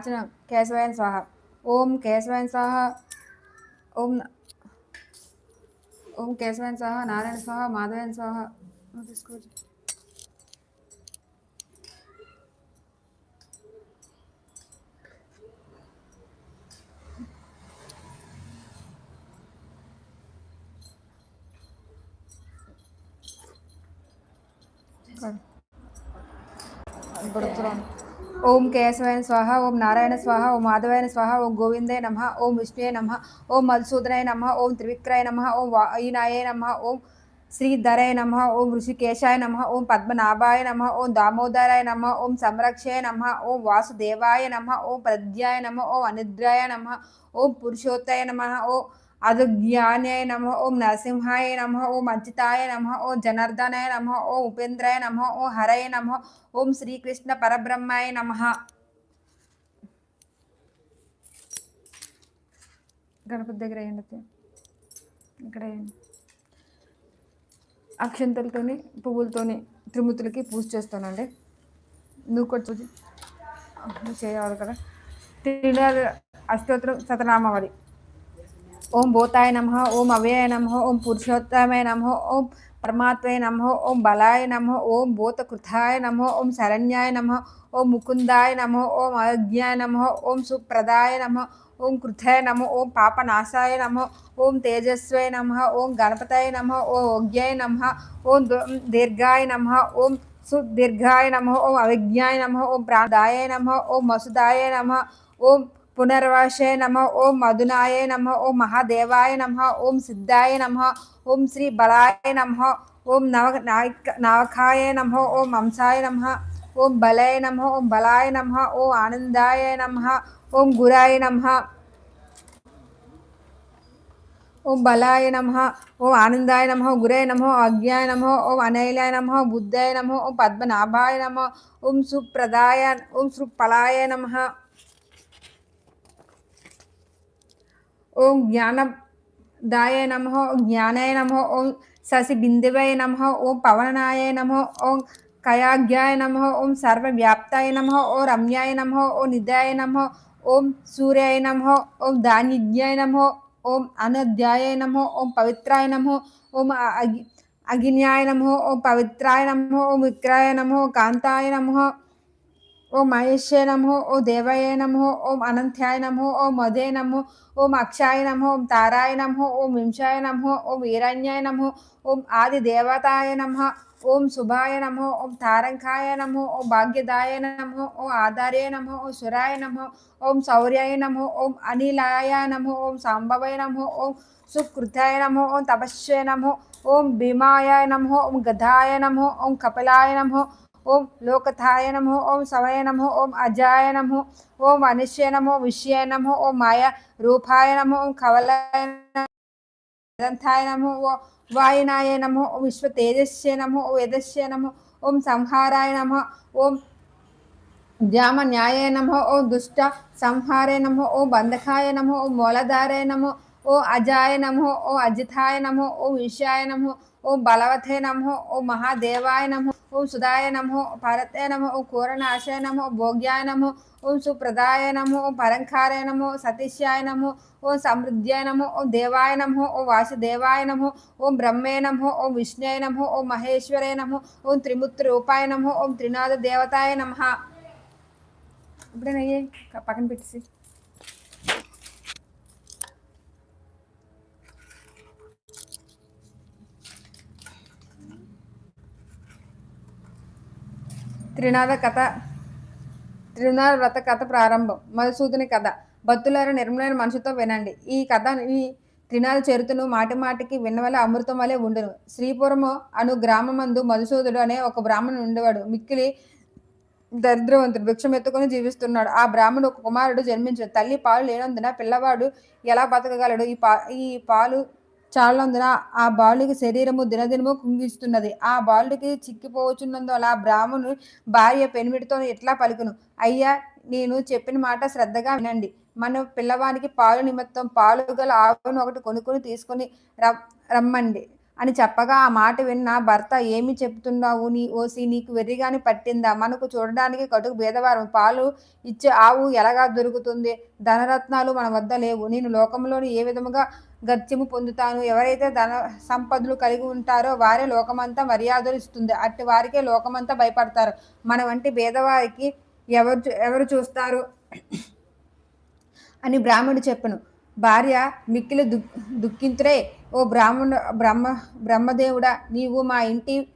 अर्चनं केशवायन स्वाह। ओम केशवायन स्वाह। ओम ओम केशवायन स्वाह, नारायण स्वाहा, माधवयन् स्वाहा। Bertrand. గుర్తురాను ఓం కేశవాయన స్వాహ ఓం నారాయణ స్వాహ ఓం మాధవాయన స్వాహ ఓం గోవిందే నమ ఓం విష్ణుయే నమ ఓం మధుసూదనాయ నమ ఓం త్రివిక్రాయ నమ ఓం వాయునాయ నమ ఓం శ్రీధరాయ నమ ఓం ఋషికేశాయ నమ ఓం పద్మనాభాయ నమ ఓం దామోదరాయ నమ ఓం సంరక్షయ నమ ఓం వాసుదేవాయ నమ ఓం ప్రద్యాయ నమ ఓం అనిద్రాయ నమ ఓం పురుషోత్తయ నమ అది అదుజ్ఞానాయ నమ ఓం నరసింహాయ నమ ఓం అచ్యుతాయ నమ ఓ జనార్దనాయ నమ ఓ ఉపేంద్రాయ నమ ఓ హరయ నమ ఓం శ్రీకృష్ణ పరబ్రహ్మాయ నమ గణపతి దగ్గర వేయండి ఇక్కడ వేయండి అక్షంతలతోని పువ్వులతోని త్రిమూర్తులకి పూజ చేస్తానండి. నువ్వు కూడా చేయాలి కదా. తిరునాళ్ళ అష్టోత్తరం సతనామావళి. ఓం భూతాయ నమ ఓం అవ్యయ నమ ఓం పురుషోత్తమాయ నమ ఓం పరమాత్మయ నమ ఓం బలాయ నమ ఓం భూతకృతాయ నమ ఓం శరణ్యాయ నమ ఓం ముకుందాయ నమ ఓం అజ్ఞాయ నమ ఓం సుప్రదాయ నమ ఓం కృతాయ నమ ఓం పాపనాశాయ నమ ఓం తేజస్వయ నమ ఓం గణపతయ నమ ఓం ఓగ్యాయ నమ ఓం దీర్ఘాయ నమ ఓం సుదీర్ఘాయ నమ ఓం అవిజ్ఞాయ నమ ఓం ప్రాదాయ నమ ఓం మసుదాయ నమ ఓం పునర్వాసాయ నమ ఓం మధునాయ నమ ఓం మహాదేవాయ నమ ఓం సిద్ధాయ నమ ఓం శ్రీ బలాయ నమ ఓం నవ నవకాయ నమ ఓం అంశాయ నమ ఓం బలయ నమ ఓం బలాయ నమ ఓం ఆనందాయ నమ ఓం గురాయ నమ ఓం బలాయ నమ ఓం ఆనందాయ నమ గురే నమ అజ్ఞాయ నమ ఓం అనైలాయ నమ బుద్ధాయ నమ ఓం పద్మనాభాయ నమ ఓం సుప్రదాయ ఓం సుఫలాయ నమ ఓం జ్ఞానదాయ నమ జ్ఞానాయ నమ ఓం శశి బిందువయ నమ ఓం పవననాయ నమ ఓం కయాజ్ఞాయ నమ ఓం సర్వవ్యాప్తాయ నమ ఓ రమ్యాయ నమ ఓ నిదాయ నమ ఓం సూర్యాయ నమ ఓం దానిజ్ఞాయ నమ ఓం అనధ్యాయ నమ ఓం పవిత్రాయ నమ ఓం అగి అగిన్యాయ నమ ఓం పవిత్రాయ నమ ఓం విక్రాయ నమ కాంతాయ నమ ఓం మహేశాయ నమో ఓ దేవయ నమో ఓం అనంత్యాయ నమో ఓం మదే నమో ఓం అక్షాయ నమో ఓం తారాయ నమో ఓం వింశాయ నమో ఓం వీరణ్యాయ నమో ఓం ఆది దేవతాయ నమ ఓం శుభాయ నమో ఓం తారంకాయ నమో ఓం భాగ్యదాయ నమో ఓం ఆధార్య నమో ఓం సురాయ నమో ఓం శౌర్యాయ నమో ఓం అనిలాయ నమో ఓం సాంబవయ నమో ఓం సుకృతాయ నమో ఓం తపస్య నమో ఓం భీమాయ నమో ఓం గదాయ నమో ఓం కపిలాయ నమో ఓం లోకథాయ నమో ఓం సమయ నమో ఓం అజాయ నమో ఓం అనిశ్య నమో విషయ నమో ఓం మాయ రూపాయ నమో ఓం కవలాయ గ్రంథాయ నమో ఓ వాయునాయ నమో ఓం విశ్వ తేజస్య నమో ఓ యదస్య నమో ఓం సంహారాయ నమ ఓం జామ న్యాయ నమో ఓం దుష్ట సంహారే నమో ఓం బంధకాయ నమో ఓం మూలధారాయ నమో ఓ అజాయ నమో ఓ అజితాయ నమో ఓం విషయాయ నమో ఓం బలవతే నమో ఓ మహాదేవాయ నమో ఓం సుధాయ నమో భరతే నమో ఓం కూరనాశాయ నమో భోగ్యాయ నమో ఓం సుప్రదాయ నమో ఓం పరంకారాయ నమో సతీష్యాయ నమో ఓం సమృద్ధ్యాయ నమో ఓం దేవాయ నమో ఓం వాసుదేవాయ నమో ఓం బ్రహ్మే నమో ఓం విష్ణుయ నమో ఓం మహేశ్వరే నమో ఓం త్రిమూర్తి రూపాయ నమో ఓం త్రినాథ దేవతాయ నమ ఇప్పుడేనయ్యే పక్కన పెట్టేసి త్రినాథ కథ. త్రినాథ వ్రత కథ ప్రారంభం. మధుసూదుని కథ. భక్తులారా నిర్మలైన మనసుతో వినండి. ఈ కథ ఈ త్రినాథ చరిత్రను మాటి మాటికి విన్నవల అమృతం వలె ఉండును. శ్రీపురము అను గ్రామమందు మధుసూదుడు అనే ఒక బ్రాహ్మణుడు ఉండేవాడు. మిక్కిలి దరిద్రవంతుడు భిక్షం ఎత్తుకొని జీవిస్తున్నాడు. ఆ బ్రాహ్మణుడు ఒక కుమారుడు జన్మించాడు. తల్లి పాలు లేనందున పిల్లవాడు ఎలా బతకగలడు? ఈ పా ఈ పాలు చాలందున ఆ బాలుడికి శరీరము దినదినము కుంగిస్తున్నది. ఆ బాలుడికి చిక్కిపోవచ్చున్నందువల్ల ఆ బ్రాహ్మణుడు భార్య పెనిమిడితో ఎట్లా పలుకును? అయ్యా నేను చెప్పిన మాట శ్రద్ధగా వినండి. మన పిల్లవానికి పాలు నిమిత్తం పాలు గల ఆవును ఒకటి కొనుక్కొని తీసుకొని రమ్మండి. అని చెప్పగా ఆ మాట విన్న భర్త ఏమి చెప్తున్నావు నీ ఓసి? నీకు వెర్రిగాని పట్టిందా? మనకు చూడడానికి కటుకు భేదవారం. పాలు ఇచ్చే ఆవు ఎలాగా దొరుకుతుంది? ధనరత్నాలు మన వద్ద లేవు. నేను లోకంలోని ఏ విధముగా గత్యము పొందుతాను. ఎవరైతే ధన సంపదలు కలిగి ఉంటారో వారే లోకమంతా మర్యాదలు ఇస్తుంది. అట్టి వారికే లోకమంతా భయపడతారు. మన వంటి భేదవారికి ఎవరు చూ- ఎవరు చూస్తారు? అని బ్రాహ్మణుడు చెప్పను. భార్య మిక్కిలి దుఃఖింతురే. ఓ బ్రాహ్మణ బ్రహ్మ బ్రహ్మదేవుడా నీవు మా ఇంటి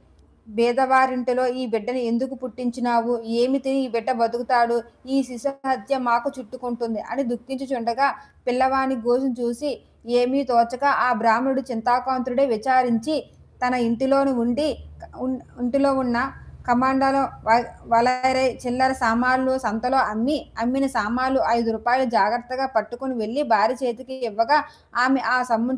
బేదవారింటిలో ఈ బిడ్డని ఎందుకు పుట్టించినావు? ఏమి తిని ఈ బిడ్డ బతుకుతాడు? ఈ శిశు హత్య మాకు చుట్టుకుంటుంది అని దుఃఖించుచుండగా పిల్లవాని గోజు చూసి ఏమీ తోచక ఆ బ్రాహ్మణుడు చింతాకాంతుడే విచారించి తన ఇంటిలోని ఉండి ఇంటిలో ఉన్న కమాండాలో వ- వలరై చిల్లర సామాన్లు సంతలో అమ్మి అమ్మిన సామాన్లు ఐదు రూపాయలు జాగ్రత్తగా పట్టుకుని వెళ్ళి భార్య చేతికి ఇవ్వగా ఆమె ఆ సొమ్ము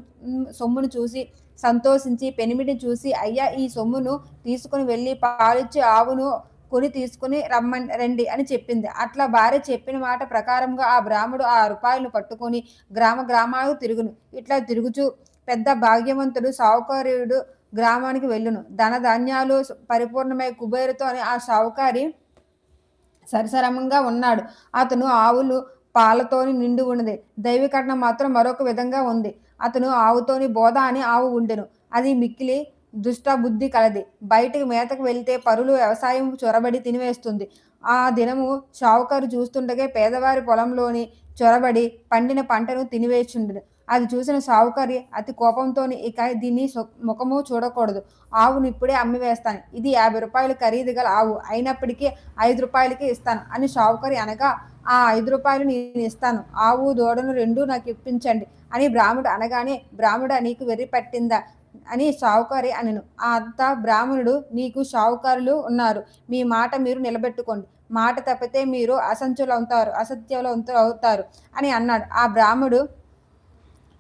సొమ్మును చూసి సంతోషించి పెనిమిటిని చూసి అయ్యా ఈ సొమ్మును తీసుకుని వెళ్ళి పాలిచ్చి ఆవును కొని తీసుకుని రమ్మని రండి అని చెప్పింది. అట్లా భార్య చెప్పిన మాట ప్రకారంగా ఆ బ్రాహ్మడు ఆ రూపాయలను పట్టుకొని గ్రామ గ్రామాలు తిరుగును. ఇట్లా తిరుగుచూ పెద్ద భాగ్యవంతుడు సావుకార్యుడు గ్రామానికి వెళ్ళును. ధన ధాన్యాలు పరిపూర్ణమై కుబేరుతో అని ఆ సావుకారి సరిసరమంగా ఉన్నాడు. అతను ఆవులు పాలతోని నిండి ఉన్నది. దైవికట్నం మాత్రం మరొక విధంగా ఉంది. అతను ఆవుతోని బోధ అని ఆవు ఉండెను. అది మిక్కిలి దుష్ట బుద్ధి కలది. బయటికి మేతకు వెళ్తే పరులు వ్యవసాయం చొరబడి తినివేస్తుంది. ఆ దినము షావుకారు చూస్తుండగా పేదవారి పొలంలోని చొరబడి పండిన పంటను తినివేచుండెను. అది చూసిన సావుకారి అతి కోపంతో ఇక దీన్ని ముఖము చూడకూడదు. ఆవును ఇప్పుడే అమ్మి వేస్తాను. ఇది యాభై రూపాయలు ఖరీదు గల ఆవు. అయినప్పటికీ ఐదు రూపాయలకి ఇస్తాను అని షావుకారి అనగా ఆ ఐదు రూపాయలు నేను ఇస్తాను. ఆవు దూడను రెండు నాకు ఇప్పించండి అని బ్రాహ్మడు అనగానే బ్రాహ్మడు నీకు వెర్రి పట్టిందా? అని షావుకారి అనను. ఆ అంత బ్రాహ్మణుడు నీకు షావుకారులు ఉన్నారు. మీ మాట మీరు నిలబెట్టుకోండి. మాట తప్పితే మీరు అసంచులు అవుతారు అసత్యంలో అవుతారు అని అన్నాడు. ఆ బ్రాహ్మడు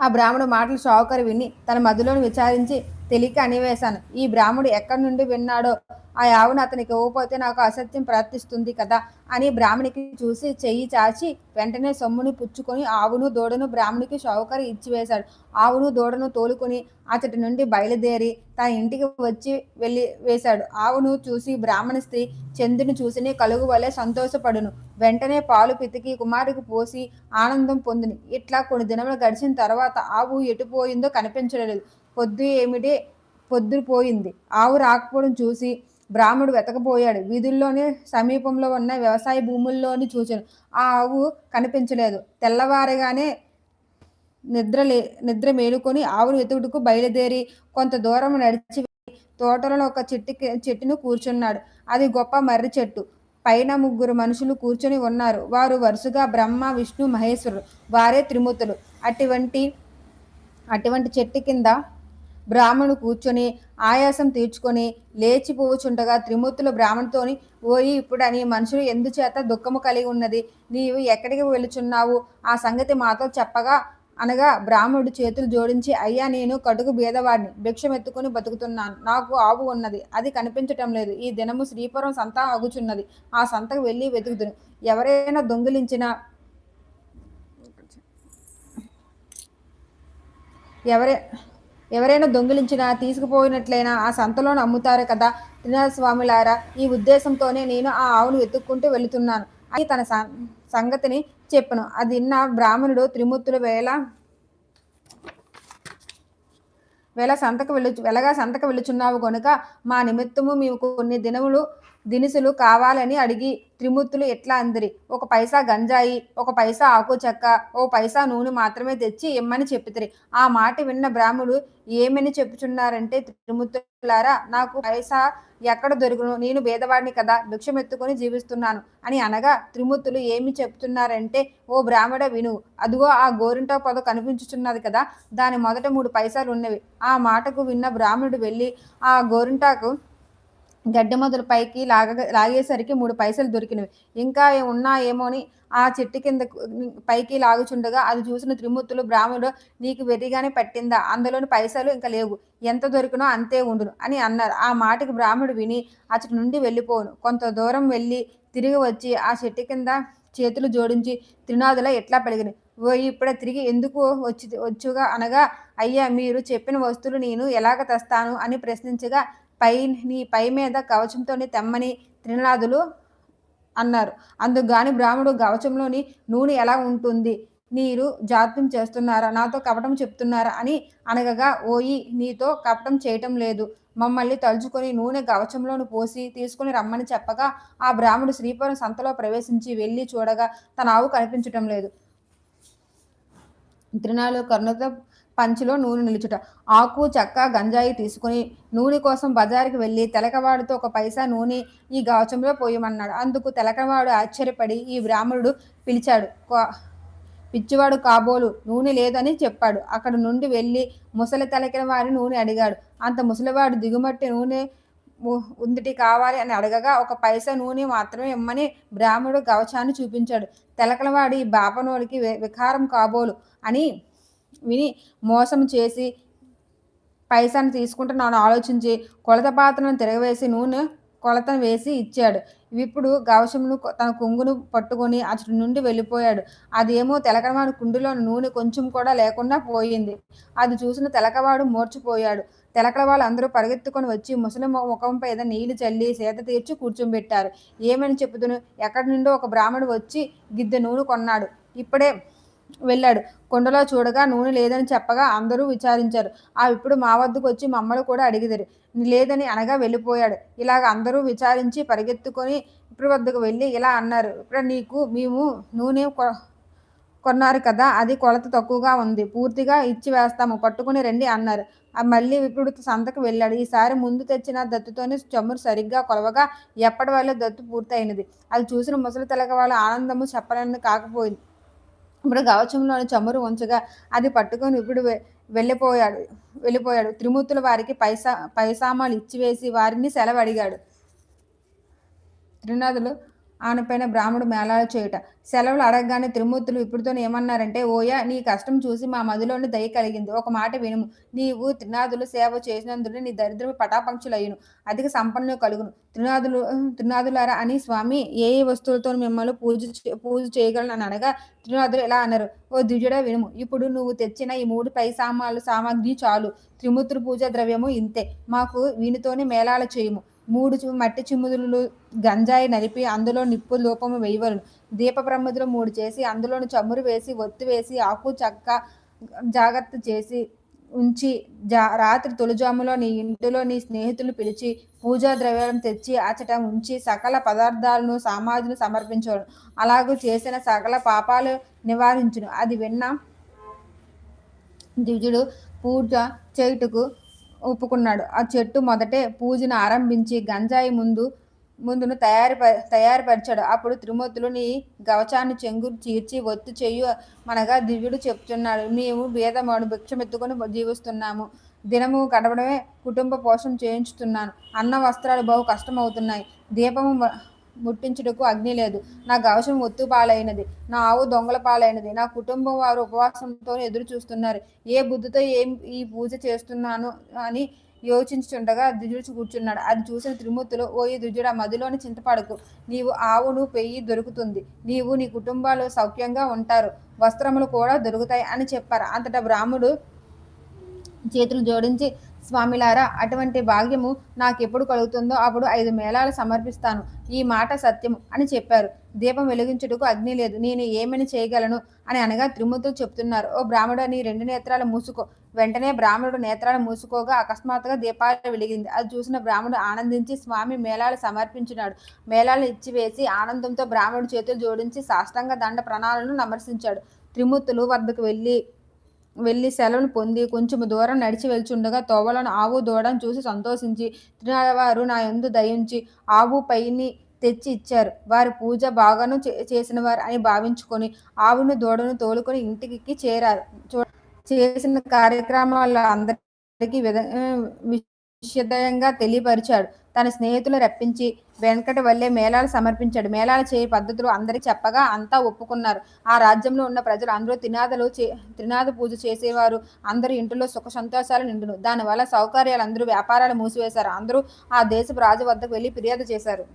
ఆ బ్రాహ్మడు మాటలు షావుకరు విని తన మధ్యలోని విచారించి తెలియక అనివేశాను ఈ బ్రాహ్మడు ఎక్కడి నుండి విన్నాడో? ఆ ఆవును అతనికి ఇవ్వకపోతే నాకు అసత్యం ప్రార్థిస్తుంది కదా? అని బ్రాహ్మణికి చూసి చెయ్యి చాచి వెంటనే సొమ్ముని పుచ్చుకొని ఆవును దూడను బ్రాహ్మణికి షావుకారు ఇచ్చివేశాడు ఆవును దూడను తోలుకొని అతడి నుండి బయలుదేరి తన ఇంటికి వచ్చి వెళ్ళి వేశాడు. ఆవును చూసి బ్రాహ్మణ స్త్రీ చంద్రుని చూసిని కలుగు వలె సంతోషపడును. వెంటనే పాలు పితికి కుమారుడికి పోసి ఆనందం పొందిని. ఇట్లా కొన్ని దినములు గడిచిన తర్వాత ఆవు ఎటుపోయిందో కనిపించలేదు. పొద్దు ఏమిటి? పొద్దు పోయింది. ఆవు రాకపోవడం చూసి బ్రాహ్మడు వెతకపోయాడు వీధుల్లోనే సమీపంలో ఉన్న వ్యవసాయ భూముల్లోని చూచాను. ఆ ఆవు కనిపించలేదు. తెల్లవారగానే నిద్ర లే నిద్ర మేలుకొని ఆవును వెతుకుడుకు బయలుదేరి కొంత దూరం నడిచి తోటలో ఒక చెట్టుకి చెట్టును కూర్చున్నాడు. అది గొప్ప మర్రి చెట్టు. పైన ముగ్గురు మనుషులు కూర్చొని ఉన్నారు. వారు వరుసగా బ్రహ్మ విష్ణు మహేశ్వరుడు వారే త్రిమూర్తులు. అటువంటి అటువంటి చెట్టు కింద బ్రాహ్మణుడు కూర్చొని ఆయాసం తీర్చుకొని లేచిపోవచ్చుండగా త్రిమూర్తులు బ్రాహ్మణుతోని ఓయి ఇప్పుడని మనుషులు ఎందుచేత దుఃఖము కలిగి ఉన్నది? నీవు ఎక్కడికి వెళుచున్నావు ఆ సంగతి మాతో చెప్పగా అనగా బ్రాహ్మణుడు చేతులు జోడించి అయ్యా నేను కడుగు బీదవాడిని భిక్షమెత్తుకుని బతుకుతున్నాను. నాకు ఆవు ఉన్నది. అది కనిపించటం లేదు. ఈ దినము శ్రీపురం సంత అగుచున్నది ఆ సంతకు వెళ్ళి వెతుకుతును ఎవరైనా దొంగిలించిన ఎవరే ఎవరైనా దొంగిలించినా తీసుకుపోయినట్లయినా ఆ సంతలోనే అమ్ముతారు కదా? త్రినాథ స్వామిలారా ఈ ఉద్దేశంతోనే నేను ఆ ఆవును వెతుక్కుంటూ వెళుతున్నాను. అని తన సం- సంగతిని చెప్పను. అది విన్న బ్రాహ్మణుడు త్రిమూర్తుల వేళ వేళ సంతకు వెళ్ళు వెలగా సంతకు వెళ్ళుచున్నావు కనుక మా నిమిత్తము మేము కొన్ని దినములు దినుసులు కావాలని అడిగి త్రిమూర్తులు ఎట్లా అందరి? ఒక పైసా గంజాయి ఒక పైసా ఆకు చెక్క ఓ పైసా నూనె మాత్రమే తెచ్చి ఇమ్మని చెప్పితిరి ఆ మాట విన్న బ్రాహ్మడు ఏమని చెప్పుచున్నారంటే త్రిమూర్తులారా నాకు పైసా ఎక్కడ దొరుకును? నేను భేదవాడిని కదా భిక్షమెత్తుకొని జీవిస్తున్నాను అని అనగా త్రిమూర్తులు ఏమి చెప్తున్నారంటే ఓ బ్రాహ్మడ విను. అదిగో ఆ గోరింటా పొద కనిపించుచున్నది కదా దాని మొదట మూడు పైసలు ఉన్నవి ఆ మాటకు విన్న బ్రాహ్మణుడు వెళ్ళి ఆ గోరింటాకు గడ్డి మొదలు పైకి లాగ లాగేసరికి మూడు పైసలు దొరికినవి. ఇంకా ఉన్నాయేమో అని ఆ చెట్టు కింద పైకి లాగుచుండగా అది చూసిన త్రిమూర్తులు బ్రాహ్మణుడు నీకు వెర్రిగానే పట్టిందా? అందులోని పైసలు ఇంకా లేవు. ఎంత దొరికినో అంతే ఉండును అని అన్నారు. ఆ మాటకి బ్రాహ్మణుడు విని అతడి నుండి వెళ్ళిపోను కొంత దూరం వెళ్ళి తిరిగి వచ్చి ఆ చెట్టు కింద చేతులు జోడించి త్రినాథుల ఎట్లా పెరిగినాయి ఓ ఇప్పుడే తిరిగి ఎందుకు వచ్చి వచ్చుగా అనగా అయ్యా మీరు చెప్పిన వస్తువులు నేను ఎలాగ తెస్తాను అని ప్రశ్నించగా పై నీ పై మీద కవచంతోని తెమ్మని త్రినాదులు అన్నారు. అందుకుగాని బ్రాహ్మడు కవచంలోని నూనె ఎలా ఉంటుంది? మీరు జాప్యం చేస్తున్నారా? నాతో కపటం చెప్తున్నారా? అని అనగగా ఓయి నీతో కపటం చేయటం లేదు. మమ్మల్ని తలుచుకొని నూనె కవచంలోను పోసి తీసుకుని రమ్మని చెప్పగా ఆ బ్రాహ్మడు శ్రీపురం సంతలో ప్రవేశించి వెళ్ళి చూడగా తన ఆవు కనిపించటం లేదు. త్రినాలు కరుణతో పంచిలో నూనె నిలుచుట. ఆకు చెక్క గంజాయి తీసుకుని నూనె కోసం బజారుకి వెళ్ళి తెలకవాడితో ఒక పైసా నూనె ఈ గవచంలో పోయమన్నాడు. అందుకు తెలకవాడు ఆశ్చర్యపడి ఈ బ్రాహ్మణుడు పిలిచాడు "కో- పిచ్చివాడు కాబోలు నూనె లేదని చెప్పాడు. అక్కడ నుండి వెళ్ళి ముసలి తలకిన వారి నూనె అడిగాడు. అంత ముసలివాడు దిగుమట్టి నూనె ఉందిటి కావాలి అని అడగగా ఒక పైసా నూనె మాత్రమే ఇమ్మని బ్రాహ్మణుడు గవచాన్ని చూపించాడు. తెలకలవాడి బాపనోడికి వికారం కాబోలు అని విని మోసం చేసి పైసాను తీసుకుంటున్నాను ఆలోచించి కొలత పాత్రను తిరగవేసి నూనె కొలతను వేసి ఇచ్చాడు. ఇప్పుడు గవశమును తన కొంగును పట్టుకొని అతడి నుండి వెళ్ళిపోయాడు. అదేమో తెలకవాడు కుండులో నూనె కొంచెం కూడా లేకుండా పోయింది. అది చూసిన తెలకవాడు మూర్చిపోయాడు. తెలకల వాళ్ళు అందరూ పరిగెత్తుకొని వచ్చి ముసలి ముఖం పైన నీళ్ళు చల్లి సేద తీర్చి కూర్చోబెట్టారు. ఏమని చెప్పుదును ఎక్కడి నుండో ఒక బ్రాహ్మడు వచ్చి గిద్దె నూనె కొన్నాడు. ఇప్పుడే వెళ్ళాడు. కొండలో చూడగా నూనె లేదని చెప్పగా అందరూ విచారించారు. ఆ ఇప్పుడు మా వద్దకు వచ్చి మమ్మల్ని కూడా అడిగిదరు. లేదని అనగా వెళ్ళిపోయాడు. ఇలాగ అందరూ విచారించి పరిగెత్తుకొని ఇప్పుడు వద్దకు వెళ్ళి ఇలా అన్నారు. ఇప్పుడు నీకు మేము నూనె కొ- కొన్నారు కదా అది కొలత తక్కువగా ఉంది. పూర్తిగా ఇచ్చి వేస్తాము. పట్టుకుని రండి అన్నారు. మళ్ళీ ఇప్పుడు సంతకు వెళ్ళాడు. ఈసారి ముందు తెచ్చిన దత్తుతోనే చమురు సరిగ్గా కొలవగా ఎప్పటి వల్ల దత్తు పూర్తయినది? అది చూసిన ముసలి తెలక వాళ్ళ ఆనందము చెప్పనని కాకపోయింది. ఇప్పుడు గవచంలోని చమురు ఉంచగా అది పట్టుకొని ఇప్పుడు వె- వెళ్ళిపోయాడు వెళ్ళిపోయాడు. త్రిమూర్తుల వారికి పైసా పైసామాలు ఇచ్చివేసి వారిని సెలవు అడిగాడు. త్రినాథులు ఆనపైన బ్రాహ్మడు మేళాలు చేయుట. సెలవులు అడగగానే త్రిమూర్తులు ఇప్పుడుతో ఏమన్నారంటే ఓయా నీ కష్టం చూసి మా మదిలోని దయ కలిగింది. ఒక మాట వినుము. నీవు త్రినాథులు సేవ చేసినందున నీ దరిద్రము పటాపంక్షులయ్యును. అధిక సంపన్ను కలుగును. త్రినాథులు త్రినాథులారా అని స్వామి ఏ ఏ వస్తువులతో మిమ్మల్ని పూజ పూజ చేయగలను అని అనగా త్రినాథులు ఎలా అన్నారు. ఓ ద్విజుడా వినుము. ఇప్పుడు నువ్వు తెచ్చిన ఈ మూడు పై సామాన్లు సామాగ్రి చాలు. త్రిమూర్తులు పూజా ద్రవ్యము ఇంతే. మాకు వీనితోనే మేళాలు చేయము. మూడు మట్టి చిమ్ముదులు గంజాయి నలిపి అందులో నిప్పు లోపము వేయవలను దీప ప్రమిదలు మూడు చేసి అందులోని చమురు వేసి ఒత్తి వేసి ఆకు చక్క జాగ్రత్త చేసి ఉంచి జా రాత్రి తొలిజాములో నీ ఇంటిలో నీ స్నేహితులు పిలిచి పూజా ద్రవ్యాలను తెచ్చి అచట ఉంచి సకల పదార్థాలను సామాగ్రిని సమర్పించవలను. అలాగూ చేసిన సకల పాపాలు నివారించును. అది విన్న ద్విజుడు పూజ చేయుటకు ఒప్పుకున్నాడు ఆ చెట్టు మొదటే పూజను ఆరంభించి గంజాయి ముందు ముందును తయారు తయారుపరిచాడు. అప్పుడు త్రిమూర్తులు నీ గవచాన్ని చెంగు చీర్చి ఒత్తు చెయ్యు మనగా దివ్యుడు చెప్తున్నాడు. మేము భేదమాడు భిక్షమెత్తుకొని జీవిస్తున్నాము. దినము గడపడమే కుటుంబ పోషణ చేయించుతున్నాను. అన్న వస్త్రాలు బహు కష్టమవుతున్నాయి. దీపము ముట్టించుటకు అగ్ని లేదు. నా గవశం ఒత్తు పాలైనది. నా ఆవు దొంగల పాలైనది. నా కుటుంబం వారు ఉపవాసంతో ఎదురు చూస్తున్నారు. ఏ బుద్ధితో ఏం ఈ పూజ చేస్తున్నాను అని యోచించుండగా ద్విజుడు కూర్చున్నాడు. అది చూసిన త్రిమూర్తులు ఓ ఈ ద్విజుడ మదిలోని చింతపడకు. నీవు ఆవును పెయ్యి దొరుకుతుంది. నీవు నీ కుటుంబాలు సౌఖ్యంగా ఉంటారు. వస్త్రములు కూడా దొరుకుతాయి అని చెప్పారు. అంతటా బ్రాహ్మడు చేతులు జోడించి స్వామిలారా అటువంటి భాగ్యము నాకు ఎప్పుడు కలుగుతుందో అప్పుడు ఐదు మేళాలు సమర్పిస్తాను. ఈ మాట సత్యము అని చెప్పారు. దీపం వెలిగించుటకు అగ్ని లేదు. నేను ఏమని చేయగలను అని అనగా త్రిమూర్తులు చెప్తున్నారు. ఓ బ్రాహ్మడు నీ రెండు నేత్రాలు మూసుకో. వెంటనే బ్రాహ్మణుడు నేత్రాలు మూసుకోగా అకస్మాత్తుగా దీపాలు వెలిగింది. అది చూసిన బ్రాహ్మణుడు ఆనందించి స్వామి మేళాలు సమర్పించినాడు. మేళాలు ఇచ్చివేసి ఆనందంతో బ్రాహ్మణుడు చేతులు జోడించి సాష్టంగ దండ ప్రణాళికను నమర్శించాడు. త్రిమూర్తులు వద్దకు వెళ్ళి వెళ్ళి సెలవును పొంది కొంచెం దూరం నడిచి వెళ్చుండగా తోవలను ఆవు దూడను చూసి సంతోషించి తినవారు నా యందు దయించి ఆవు పైని తెచ్చి ఇచ్చారు. వారి పూజ బాగాను చే- చేసిన వారు అని భావించుకొని ఆవును దూడను తోలుకొని ఇంటికి చేరారు. చూ చేసిన కార్యక్రమాల అందరికీ విధ విషదయంగా తెలియపరిచాడు. తన స్నేహితులు రప్పించి వెంకట వల్లే మేళాలు సమర్పించాడు. మేళాలు చేయ పద్ధతులు అందరికి చెప్పగా అంతా ఒప్పుకున్నారు. ఆ రాజ్యంలో ఉన్న ప్రజలు అందరూ తినాదలు చే త్రినాద పూజ చేసేవారు. అందరూ ఇంటిలో సుఖ సంతోషాలు నిండును. దానివల్ల సౌకర్యాలు అందరూ వ్యాపారాలు మూసివేశారు. అందరూ ఆ దేశపు రాజు వద్దకు వెళ్ళి ఫిర్యాదు చేశారు.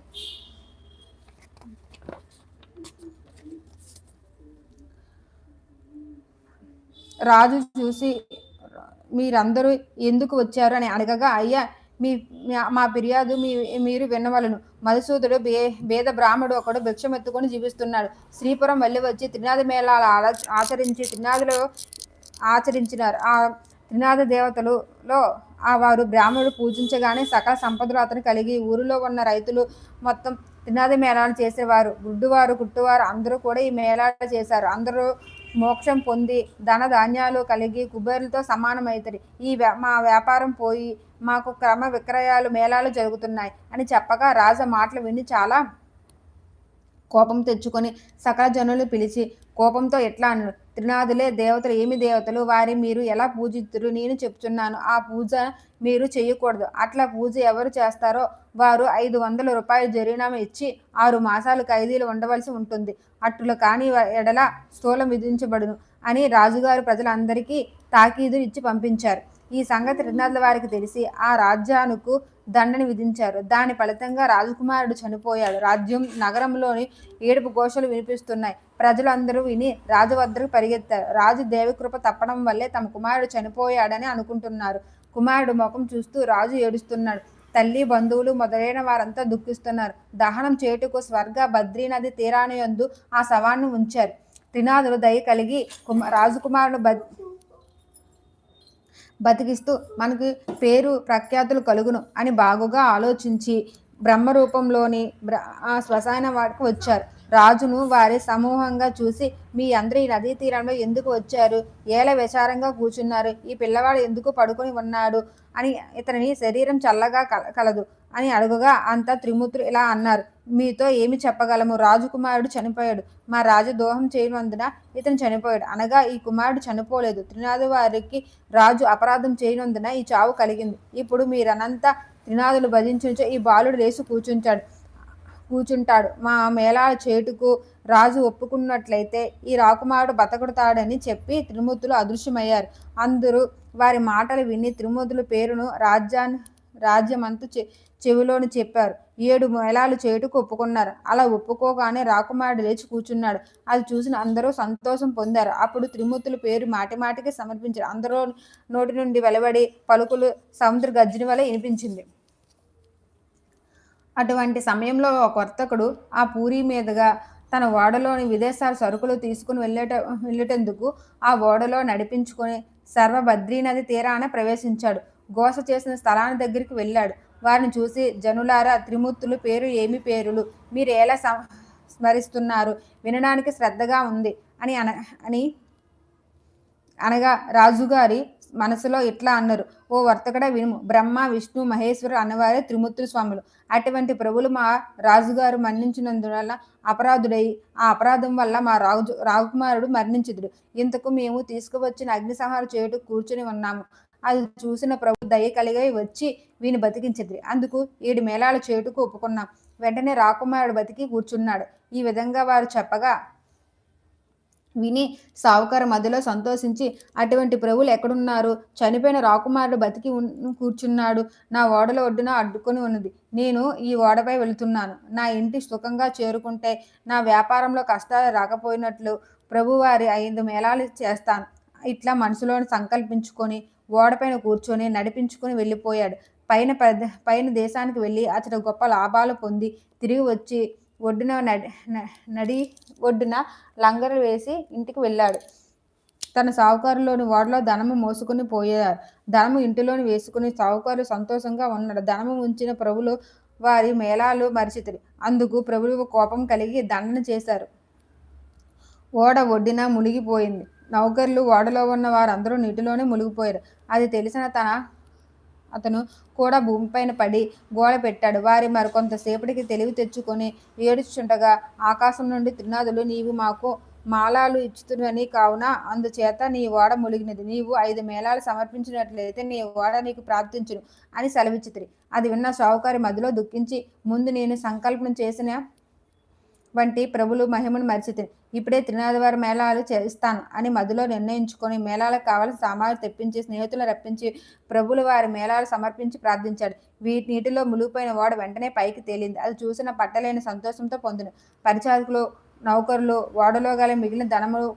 రాజు చూసి మీరందరూ ఎందుకు వచ్చారు అని అడగగా అయ్యా మీ మా ఫిర్యాదు మీ మీరు వినవలను మధుసూదుడు బే భేద బ్రాహ్మడు ఒకడు భిక్షమెత్తుకొని జీవిస్తున్నాడు. శ్రీపురం వెళ్ళి వచ్చి త్రినాథ మేళాలు ఆచరించి త్రినాథులు ఆచరించినారు. ఆ త్రినాథ దేవతలలో ఆ వారు బ్రాహ్మణుడు పూజించగానే సకల సంపదలు అతను కలిగి ఊరిలో ఉన్న రైతులు మొత్తం త్రినాథ మేళాలు చేసేవారు. గుడ్డువారు కుట్టువారు అందరూ కూడా ఈ మేళాలు చేశారు. అందరూ మోక్షం పొంది ధన ధాన్యాలు కలిగి కుబేరులతో సమానమవుతుంది ఈ మా వ్యాపారం పోయి మాకు క్రమ విక్రయాలు మేళాలు జరుగుతున్నాయి అని చెప్పగా రాజ మాటలు విని చాలా కోపం తెచ్చుకొని సకల జనులు పిలిచి కోపంతో ఎట్లా అను త్రినాథులే దేవతలు ఏమి దేవతలు? వారి మీరు ఎలా పూజిస్తారు నేను చెప్తున్నాను ఆ పూజ మీరు చేయకూడదు. అట్లా పూజ ఎవరు చేస్తారో వారు ఐదు వందల రూపాయలు జరిమానా ఇచ్చి ఆరు మాసాలు ఖైదీలు ఉండవలసి ఉంటుంది. అట్టులు కాని ఎడల స్థూలం విధించబడును అని రాజుగారు ప్రజలందరికీ తాకీదు ఇచ్చి పంపించారు. ఈ సంగతి త్రినాథుల వారికి తెలిసి ఆ రాజ్యానికి దండని విధించారు. దాని ఫలితంగా రాజకుమారుడు చనిపోయాడు. రాజ్యం నగరంలోని ఏడుపు ఘోషలు వినిపిస్తున్నాయి. ప్రజలందరూ విని రాజు వద్దకు పరిగెత్తారు. రాజు దేవికృప తప్పడం వల్లే తమ కుమారుడు చనిపోయాడని అనుకుంటున్నారు. కుమారుడు ముఖం చూస్తూ రాజు ఏడుస్తున్నాడు. తల్లి బంధువులు మొదలైన వారంతా దుఃఖిస్తున్నారు. దహనం చేటుకు స్వర్గ బద్రీనది తీరానియందు ఆ శవాన్ని ఉంచారు. త్రినాథులు దయ కలిగి కుమ రాజకుమారుడు బ బతికిస్తూ మనకి పేరు ప్రఖ్యాతులు కలుగును అని బాగుగా ఆలోచించి బ్రహ్మరూపంలోని ఆ శ్మశాన వాడికి వచ్చారు. రాజును వారి సమూహంగా చూసి మీ అందరూ ఈ నదీ తీరంలో ఎందుకు వచ్చారు? ఏల విచారంగా కూర్చున్నారు ఈ పిల్లవాడు ఎందుకు పడుకొని ఉన్నాడు? అని ఇతని శరీరం చల్లగా కలదు. అని అడుగుగా అంతా త్రిమూర్తులు ఇలా అన్నారు. మీతో ఏమి చెప్పగలము? రాజకుమారుడు చనిపోయాడు. మా రాజు దోహం చేయనందున ఇతను చనిపోయాడు. అనగా ఈ కుమారుడు చనిపోలేదు. త్రినాథు వారికి రాజు అపరాధం చేయనందున ఈ చావు కలిగింది. ఇప్పుడు మీరనంతా త్రినాథులు భజించుంచో ఈ బాలుడు లేచి కూర్చుంటాడు కూర్చుంటాడు మా మేళాల చేటుకు రాజు ఒప్పుకున్నట్లయితే ఈ రాకుమారుడు బతకడతాడని చెప్పి త్రిమూర్తులు అదృశ్యమయ్యారు. అందరూ వారి మాటలు విని త్రిమూర్తుల పేరును రాజ్యాన్ని రాజ్యమంతా చె చెవిలోని చెప్పారు. ఏడు మేళాలు చేటుకు ఒప్పుకున్నారు. అలా ఒప్పుకోగానే రాకుమారుడు లేచి కూర్చున్నాడు. అది చూసిన అందరూ సంతోషం పొందారు. అప్పుడు త్రిమూర్తుల పేరు మాటిమాటికి సమర్పించారు. అందరూ నోటి నుండి వెలువడి పలుకులు సముద్ర గర్జన వల్ల వినిపించింది. అటువంటి సమయంలో ఒక వర్తకుడు ఆ పూరి మీదుగా తన ఓడలోని విదేశాల సరుకులు తీసుకుని వెళ్ళేట వెళ్ళేటందుకు ఆ ఓడలో నడిపించుకొని సర్వభద్రీ నది తీరాన ప్రవేశించాడు. గోస చేసిన స్థలాన్ని దగ్గరికి వెళ్ళాడు. వారిని చూసి జనులారా త్రిమూర్తులు పేరు ఏమి పేరులు? మీరు ఎలా స్మరిస్తున్నారు వినడానికి శ్రద్ధగా ఉంది అని అన అని అనగా రాజుగారి మనసులో ఇట్లా అన్నారు? ఓ వర్తకడ వినుము. బ్రహ్మ విష్ణు మహేశ్వరు అన్నవారే త్రిమూర్తులు స్వాములు. అటువంటి ప్రభులు మా రాజుగారు మరణించినందువల్ల అపరాధుడై ఆ అపరాధం వల్ల మా రాజు రాకుమారుడు మరణించుదుడు. ఇంతకు మేము తీసుకువచ్చిన అగ్నిసంహారం చేయుటూ కూర్చుని ఉన్నాము. అది చూసిన ప్రభు దయ కలిగి వచ్చి వీని బతికించింది అందుకు ఏడు మేళాల చేటుకు ఒప్పుకున్నాం. వెంటనే రాకుమారుడు బతికి కూర్చున్నాడు. ఈ విధంగా వారు చెప్పగా విని సావుకారు మధ్యలో సంతోషించి అటువంటి ప్రభులు ఎక్కడున్నారు? చనిపోయిన రాకుమారుడు బతికి కూర్చున్నాడు. నా ఓడల ఒడ్డున అడ్డుకొని ఉన్నది. నేను ఈ ఓడపై వెళుతున్నాను. నా ఇంటి సుఖంగా చేరుకుంటే నా వ్యాపారంలో కష్టాలు రాకపోయినట్లు ప్రభువారి ఐదు మేళాలు చేస్తాను. ఇట్లా మనసులోని సంకల్పించుకొని ఓడపైన కూర్చొని నడిపించుకుని వెళ్ళిపోయాడు. పైన పైన దేశానికి వెళ్ళి అతడు గొప్ప లాభాలు పొంది తిరిగి వచ్చి ఒడ్డున నడి నడి ఒడ్డున లంగరు వేసి ఇంటికి వెళ్ళాడు. తన సావుకారులోని వాడలో ధనము మోసుకుని పోయారు ధనము ఇంటిలోని వేసుకుని సావుకారు సంతోషంగా ఉన్నాడు. ధనము ఉంచిన ప్రభులు వారి మేళాలు మరిచితిరి. అందుకు ప్రభువు కోపం కలిగి దండన చేశారు. ఓడ ఒడ్డిన మునిగిపోయింది. నౌకర్లు ఓడలో ఉన్న వారందరూ నీటిలోనే మునిగిపోయారు. అది తెలిసిన తన అతను కూడా భూమిపైన పడి గోడ పెట్టాడు. వారి మరికొంతసేపటికి తెలివి తెచ్చుకొని ఏడుచుండగా ఆకాశం నుండి త్రినాథులు నీవు మాకు మాలాలు ఇచ్చుతున్నని కావున అందుచేత నీ ఓడ ములిగినది నీవు ఐదు మేళాలు సమర్పించినట్లయితే నీ ఓడ నీకు ప్రార్థించును అని సెలవిచ్చితిరి. అది విన్న షావుకారి మధ్యలో దుఃఖించి ముందు నేను సంకల్పం చేసిన వంటి ప్రభులు మహిమను మరిచితిని ఇప్పుడే త్రినాథవారి మేళాలు చేస్తాను అని మధులో నిర్ణయించుకొని మేళాలకు కావాల్సిన సామాన్లు తెప్పించి స్నేహితులను రప్పించి ప్రభులు వారి మేళాలు సమర్పించి ప్రార్థించాడు. వీటి నీటిలో మునిగిపోయిన వాడు వెంటనే పైకి తేలింది. అది చూసిన పట్టలేని సంతోషంతో పొందును పరిచారకులు నౌకరులు ఓడలో గల మిగిలిన ధనములు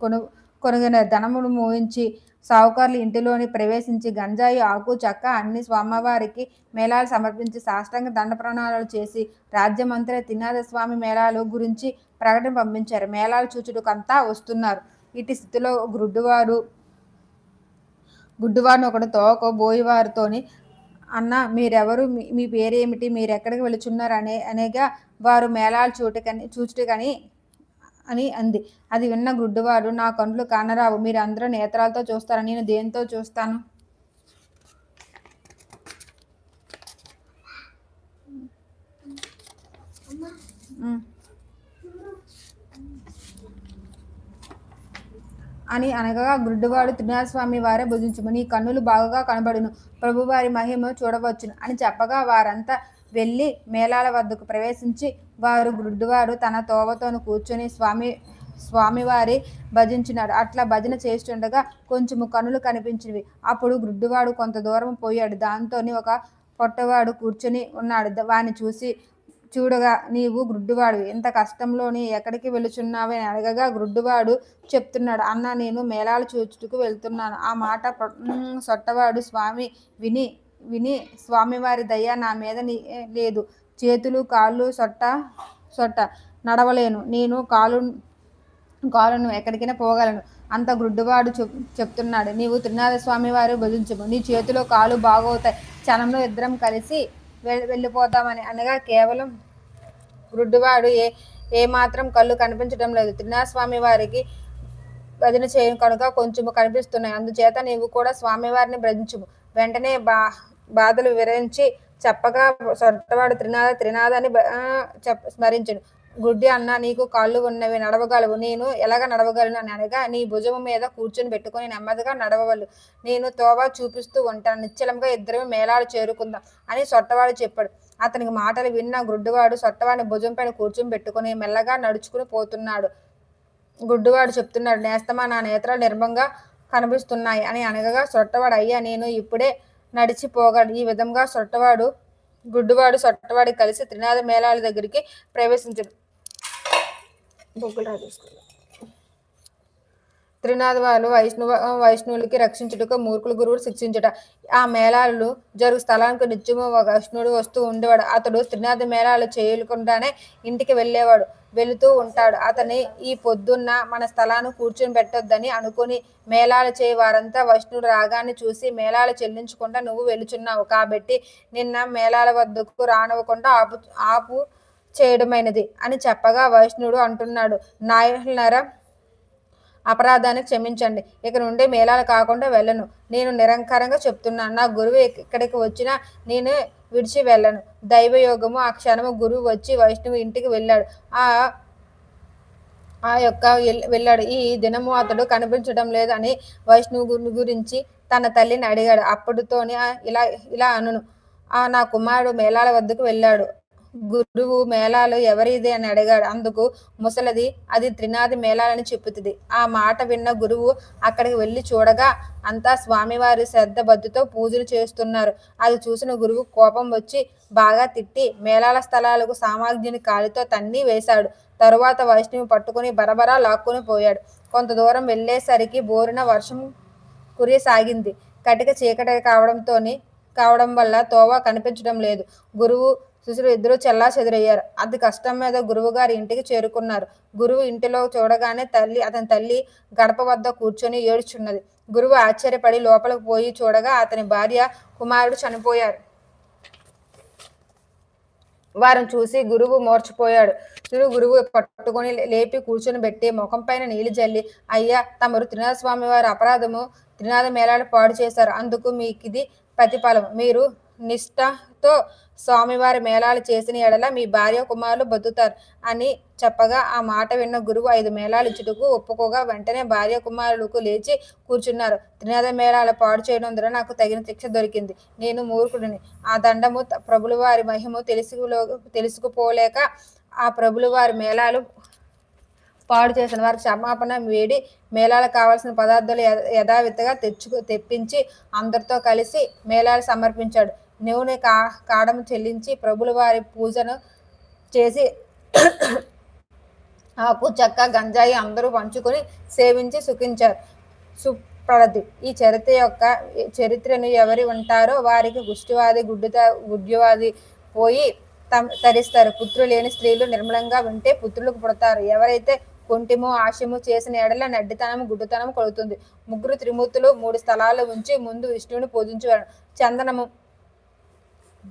కొను కొనుగొన ధనమును మోయించి సావుకారులు ఇంటిలోని ప్రవేశించి గంజాయి ఆకు చక్క అన్ని స్వామివారికి మేళాలు సమర్పించి సాష్టంగ దండ ప్రణాళాలు చేసి రాజ్యమంత్రి తినాద స్వామి మేళాలు గురించి ప్రకటన పంపించారు. మేళాలు చూచుటకంతా వస్తున్నారు. ఇటు స్థితిలో గుడ్డువారు గుడ్డువారిని ఒకడు తోక బోయివారితోని అన్న మీరెవరు? మీ పేరేమిటి? మీరు ఎక్కడికి వెళుచున్నారు? అనే అనేగా వారు మేళాలు చూటకని చూచుటకని అని అంది. అది విన్న గుడ్డువాడు నా కండ్లు కానరావు మీరు అందరూ నేత్రాలతో చూస్తారా? నేను దేంతో చూస్తాను? అని అనగా గుడ్డువాడు త్రినాథస్వామి వారే భుజించుము నీ కన్నులు బాగా కనబడును ప్రభువారి మహిమ చూడవచ్చును అని చెప్పగా వారంతా వెళ్ళి మేళాల వద్దకు ప్రవేశించి వారు గుడ్డువాడు తన తోవతోను కూర్చొని స్వామి స్వామివారి భజించినాడు అట్లా భజన చేస్తుండగా కొంచెము కనులు కనిపించినవి. అప్పుడు గుడ్డువాడు కొంత దూరం పోయాడు. దాంతోని ఒక పొట్టవాడు కూర్చొని ఉన్నాడు. వాని చూసి చూడగా నీవు గుడ్డువాడు ఇంత కష్టంలోని ఎక్కడికి వెళుచున్నావని అడగగా గుడ్డువాడు చెప్తున్నాడు. అన్న నేను మేళాలు చూచుటకు వెళ్తున్నాను. ఆ మాట సొట్టవాడు స్వామి విని విని స్వామివారి దయ నా మీద లేదు. చేతులు కాళ్ళు సొట్ట సొట్ట. నడవలేను. నేను కాలు కాలును ఎక్కడికైనా పోగలను. అంత గుడ్డువాడు చెప్తున్నాడు. నీవు త్రినాథ స్వామి వారు భజించము. నీ చేతిలో కాలు బాగవుతాయి క్షణంలో ఇద్దరం కలిసి వెళ్ళిపోతామని అనగా కేవలం గుడ్డువాడు ఏ ఏమాత్రం కళ్ళు కనిపించడం లేదు. త్రినాథస్వామి వారికి భజన చేయను కనుక కొంచెము కనిపిస్తున్నాయి. అందుచేత నీవు కూడా స్వామివారిని భజించుము. వెంటనే బా బాధలు వివరించి చెప్పగా సొట్టవాడు త్రినాథ త్రినాథ అని చెప్ గుడ్డి అన్న నీకు కాళ్ళు ఉన్నవి నడవగలవు. నేను ఎలాగ నడవగలను? అని అనగా నీ భుజము మీద కూర్చొని పెట్టుకొని నెమ్మదిగా నడవగలవు నేను తోవ చూపిస్తూ ఉంటాను. నిశ్చలంగా ఇద్దరు మేళాలు చేరుకుందాం అని సొట్టవాడు చెప్పాడు. అతనికి మాటలు విన్న గుడ్డువాడు సొట్టవాడిని భుజం పైన కూర్చొని పెట్టుకుని మెల్లగా నడుచుకుని పోతున్నాడు. గుడ్డువాడు చెప్తున్నాడు నేస్తమా నా నేత్రాలు నిర్మంగా కనిపిస్తున్నాయి అని అనగా సొట్టవాడు అయ్యా నేను ఇప్పుడే నడిచిపోగాడు ఈ విధంగా సొట్టవాడు గుడ్డువాడు సొట్టవాడి కలిసి త్రినాద మేళాల దగ్గరికి ప్రవేశించడు. త్రినాథ వాళ్ళు వైష్ణవ వైష్ణవులకి రక్షించుటకు మూర్ఖుల గురువులు శిక్షించుట. ఆ మేళాలు జరుగు స్థలానికి నిత్యము వైష్ణువుడు వస్తూ ఉండేవాడు. అతడు త్రినాథ మేళాలు చేయకుండానే ఇంటికి వెళ్ళేవాడు. వెళుతూ ఉంటాడు. అతని ఈ పొద్దున్న మన స్థలాన్ని కూర్చుని పెట్టొద్దని అనుకుని మేళాలు చేయి వారంతా వైష్ణుడు రాగాన్ని చూసి మేళాలు చెల్లించకుండా నువ్వు వెళుచున్నావు కాబట్టి నిన్న మేళాల వద్దకు రానివ్వకుండా ఆపు ఆపు చేయడమైనది అని చెప్పగా వైష్ణుడు అంటున్నాడు. నాయనర అపరాధాన్ని క్షమించండి. ఇక నుండి మేళాలు కాకుండా వెళ్ళను. నేను నిరంకారంగా చెప్తున్నాను. నా గురువు ఇక్కడికి వచ్చినా నేను విడిచి వెళ్ళను. దైవయోగము ఆ క్షణము గురువు వచ్చి వైష్ణవు ఇంటికి వెళ్ళాడు. ఆ ఆ యొక్క వెళ్ళాడు. ఈ దినము అతడు కనిపించడం లేదని వైష్ణవు గురించి తన తల్లిని అడిగాడు. అప్పటితోనే ఇలా ఇలా అనును. ఆ నా కుమారుడు మేళాల వద్దకు వెళ్ళాడు. గురువు మేళాలు ఎవరిది అని అడిగాడు. అందుకు ముసలది అది త్రినాది మేళాలని చెప్పుతుంది. ఆ మాట విన్న గురువు అక్కడికి వెళ్ళి చూడగా అంతా స్వామివారి శ్రద్ధ బద్దుతో పూజలు చేస్తున్నారు. అది చూసిన గురువు కోపం వచ్చి బాగా తిట్టి మేళాల స్థలాలకు సామాగ్రిని కాలితో తన్ని వేశాడు. తరువాత వైష్ణవి పట్టుకుని బరబరా లాక్కుని పోయాడు. కొంత దూరం వెళ్ళేసరికి బోరిన వర్షం కురియసాగింది కటిక చీకటి కావడంతోని కావడం వల్ల తోవ కనిపించడం లేదు. గురువు శిష్యులు ఇద్దరు చెల్లా చెదిరయ్యారు. అతి కష్టం మీద గురువు గారి ఇంటికి చేరుకున్నారు. గురువు ఇంటిలో చూడగానే తల్లి అతని తల్లి గడప వద్ద కూర్చొని ఏడ్చున్నది. గురువు ఆశ్చర్యపడి లోపలికి పోయి చూడగా అతని భార్య కుమారుడు చనిపోయారు. వారిని చూసి గురువు మోర్చిపోయాడు తిరుగు గురువు పట్టుకొని లేపి కూర్చొని పెట్టి ముఖం పైన నీళ్ళు జల్లి అయ్యా తమరు త్రినాథ స్వామి వారి అపరాధము త్రినాథ మేళాలు పాడు చేశారు. అందుకు మీకు ఇది ప్రతిఫలం. మీరు నిష్ఠతో స్వామివారి మేళాలు చేసిన ఎడల మీ భార్య కుమారులు బతుకుతారు అని చెప్పగా ఆ మాట విన్న గురువు ఐదు మేళాలు ఇచ్చుటకు ఒప్పుకోగా వెంటనే భార్య కుమారులకు లేచి కూర్చున్నారు. త్రినాథ మేళాలు పాడు చేయడం ద్వారా నాకు తగిన శిక్ష దొరికింది. నేను మూర్ఖుడిని. ఆ దండము ప్రభుల వారి మహిమ తెలుసులో తెలుసుకుపోలేక ఆ ప్రభుల వారి మేళాలు పాడు చేసిన వారికి క్షమాపణ వేడి మేళాలకు కావాల్సిన పదార్థాలు యథావిధిగా తెచ్చుకు తెప్పించి అందరితో కలిసి మేళాలు సమర్పించాడు. నూనె కా కాడము చెల్లించి ప్రభుల వారి పూజను చేసి ఆకు చెక్క గంజాయి అందరూ పంచుకొని సేవించి సుఖించారు. సుప్రది ఈ చరిత్ర యొక్క చరిత్రను ఎవరి ఉంటారో వారికి గుష్టివాది గుడ్డుత గుడ్డివాది పోయి తమ తరిస్తారు. పుత్రులు లేని స్త్రీలు నిర్మలంగా ఉంటే పుత్రులకు పుడతారు. ఎవరైతే కొంటిమో ఆశము చేసిన ఎడల నడ్డితనం గుడ్డుతనం కొడుతుంది. ముగ్గురు త్రిమూర్తులు మూడు స్థలాలు ఉంచి ముందు విష్ణువుని పూజించేవారు. చందనము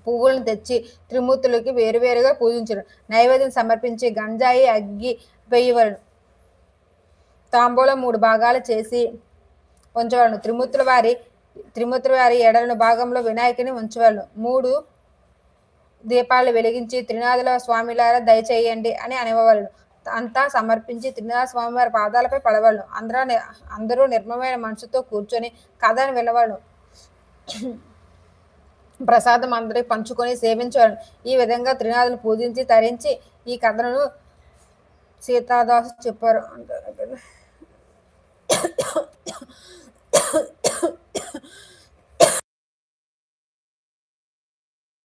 పువ్వులను తెచ్చి త్రిమూర్తులకి వేరువేరుగా పూజించరు నైవేద్యం సమర్పించి గంజాయి అగ్గి వేయవలను తాంబూలం మూడు భాగాలు చేసి ఉంచవలను. త్రిమూర్తుల వారి త్రిమూర్తుల వారి ఎడలను భాగంలో వినాయకుని ఉంచవలను. మూడు దీపాలు వెలిగించి త్రినాథుల స్వామిలారా దయచేయండి అని అనేవాళ్ళు అంతా సమర్పించి త్రినాథ స్వామి వారి పాదాలపై పడవాళ్ళు అందరూ అందరూ నిర్మమైన మనసుతో కూర్చొని కథను వినవాళ్ళు ప్రసాదం అందరికి పంచుకొని సేవించారు. ఈ విధంగా త్రినాథులు పూజించి తరించి ఈ కథను సీతాదాసు చెప్పారు. అంటారు